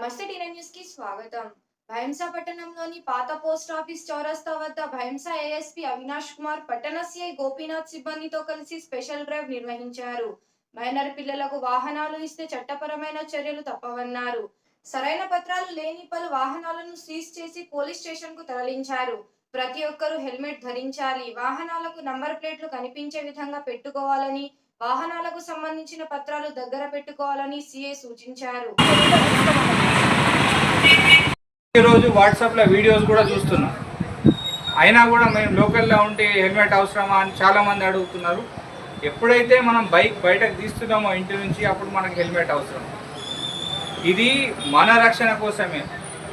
నమస్తే టీనా న్యూస్కి స్వాగతం. భయంస పట్టణంలోని పాత పోస్ట్ ఆఫీస్ చౌరస్తా వద్ద భయంస ఏఎస్పీ అవినాష్ కుమార్ పట్టణ సిఐ గోపీనాథ్ సిబ్బందితో కలిసి స్పెషల్ డ్రైవ్ నిర్వహించారు. మైనర్ పిల్లలకు వాహనాలు ఇస్తే చట్టపరమైన చర్యలు తప్పవన్నారు. సరైన పత్రాలు లేని పలు వాహనాలను సీజ్ చేసి పోలీస్ స్టేషన్కు తరలించారు. ప్రతి ఒక్కరూ హెల్మెట్ ధరించాలి. వాహనాలకు నంబర్ ప్లేట్లు కనిపించే విధంగా పెట్టుకోవాలని వాహనాలకు సంబంధించిన పత్రాలు దగ్గర పెట్టుకోవాలని సీఏ సూచించారు. ఈరోజు వాట్సాప్లో వీడియోస్ కూడా చూస్తున్నాం. అయినా కూడా మేము లోకల్లో ఉంటే హెల్మెట్ అవసరమా అని చాలామంది అడుగుతున్నారు. ఎప్పుడైతే మనం బైక్ బయటకు తీస్తున్నామో ఇంటి నుంచి అప్పుడు మనకు హెల్మెట్ అవసరం. ఇది మన రక్షణ కోసమే.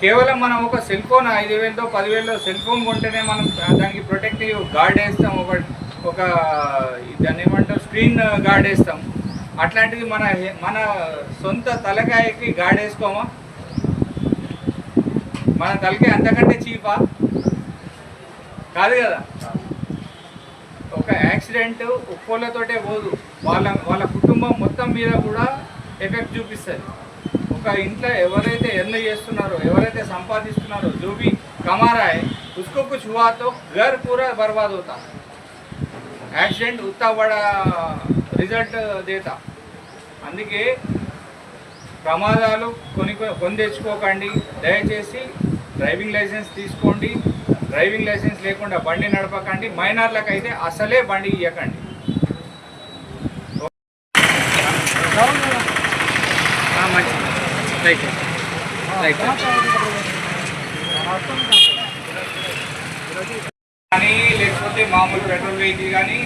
కేవలం మనం ఒక సెల్ ఫోన్ ఐదు వేలతో పదివేలతో సెల్ ఫోన్ కొంటేనే మనం దానికి ప్రొటెక్టివ్ గార్డ్ వేస్తాం ఒకటి ఒక దాన్ని ఏమంటారు స్క్రీన్ గార్డ్ వేస్తాం అట్లాంటిది మన హె- మన సొంత తలకాయకి గార్డ్ వేసుకోమా మన తలకి అంతకంటే చీపా కాదు కదా ఒక యాక్సిడెంట్ ఉప్పోలతోటే పోదు వాళ్ళ వాళ్ళ కుటుంబం మొత్తం మీద కూడా ఎఫెక్ట్ చూపిస్తుంది ఒక ఇంట్లో ఎవరైతే ఎర్న్ చేస్తున్నారో ఎవరైతే సంపాదిస్తున్నారో जो भी कमा रहा है उसको कुछ हुआ तो घर पूरा बर्बाद होता యాక్సిడెంట్ ఉత్తా బడా రిజల్ట్ దేతా. అందుకే ప్రమాదాలు కొని కొని తెచ్చుకోకండి. దయచేసి డ్రైవింగ్ లైసెన్స్ తీసుకోండి. డ్రైవింగ్ లైసెన్స్ లేకుండా బండి నడపకండి. మైనర్లకు అయితే అసలే బండి ఇవ్వకండి మంచిది. రైట్ రైట్ కానీ లేకపోతే మామూలు పెట్రోల్ వెహికల్ కానీ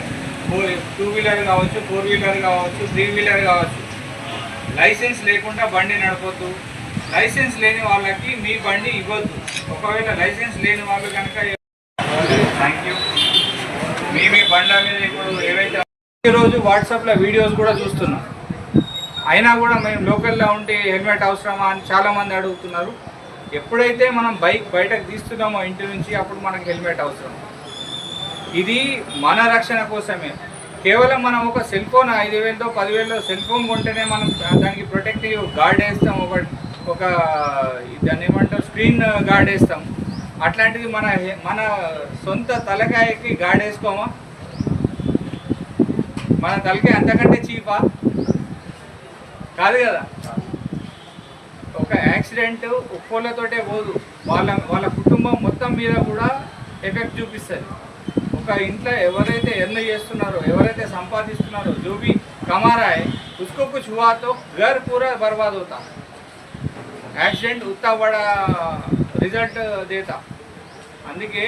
ఫోర్ టూ వీలర్ కావచ్చు ఫోర్ వీలర్ కావచ్చు త్రీ వీలర్ కావచ్చు. లైసెన్స్ లేకుండా బండి నడపద్దు. లైసెన్స్ లేని వాళ్ళకి మీ బండి ఇవ్వద్దు. ఒకవేళ లైసెన్స్ లేని వాళ్ళు కనుక థ్యాంక్ యూ మీ మీ బండ్ల మీద ఇప్పుడు ఏవైతే ఈరోజు వాట్సాప్లో వీడియోస్ కూడా చూస్తున్నాం. అయినా కూడా మేము లోకల్లో ఉంటే హెల్మెట్ అవసరమా అని చాలామంది అడుగుతున్నారు. ఎప్పుడైతే మనం బైక్ బయటకు తీస్తున్నామో ఇంటి నుంచి అప్పుడు మనకు హెల్మెట్ అవసరం. ఇది మన రక్షణ కోసమే. కేవలం మనం ఒక సెల్ ఫోన్ ఐదు వేలతో పదివేలతో సెల్ ఫోన్ కొంటేనే మనం దానికి ప్రొటెక్టివ్ గార్డ్ వేస్తాం. ఒక ఒక దాన్ని ఏమంటాం స్క్రీన్ గార్డ్ వేస్తాం. అట్లాంటిది మన మన సొంత తలకాయకి గార్డ్ వేసుకోమా? మన తలకాయ అంతకంటే చీపా? కాదు కదా? ఒక యాక్సిడెంట్ ఉప్పోలతోటే పోదు. వాళ్ళ వాళ్ళ కుటుంబం మొత్తం మీద కూడా ఎఫెక్ట్ చూపిస్తుంది. ఒక ఇంట్లో ఎవరైతే ఎర్న్ చేస్తున్నారో ఎవరైతే సంపాదిస్తున్నారో जो भी कमा रहा है उसको कुछ हुआ तो घर पूरा बर्बाद होता యాక్సిడెంట్ ఉత్తా బడా రిజల్ట్ దేతా అందుకే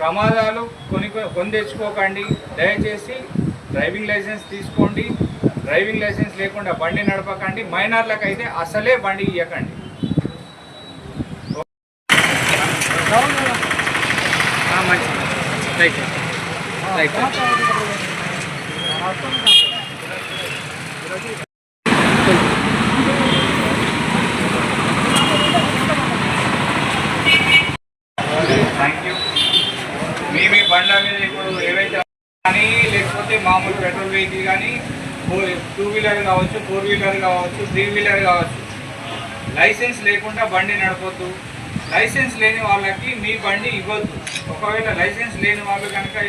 ప్రమాదాలు కొని కొని తెచ్చుకోకండి దయచేసి డ్రైవింగ్ లైసెన్స్ తీసుకోండి డ్రైవింగ్ లైసెన్స్ లేకుండా బండి నడపకండి మైనర్లకు అయితే అసలే బండి ఇవ్వకండి రైట్ రైట్ థ్యాంక్ యూ మీ మీ బండ్ల మీద ఇప్పుడు ఏవైతే కానీ లేకపోతే మామూలు పెట్రోల్ వెహికల్ కానీ టూ వీలర్ కావచ్చు ఫోర్ వీలర్ కావచ్చు త్రీ వీలర్ కావచ్చు లైసెన్స్ లేకుండా బండి నడపొద్దు. లైసెన్స్ లేని వాళ్ళకి మీ బండి ఇవ్వద్దు. ఒకవేళ లైసెన్స్ లేని వాళ్ళు కనుక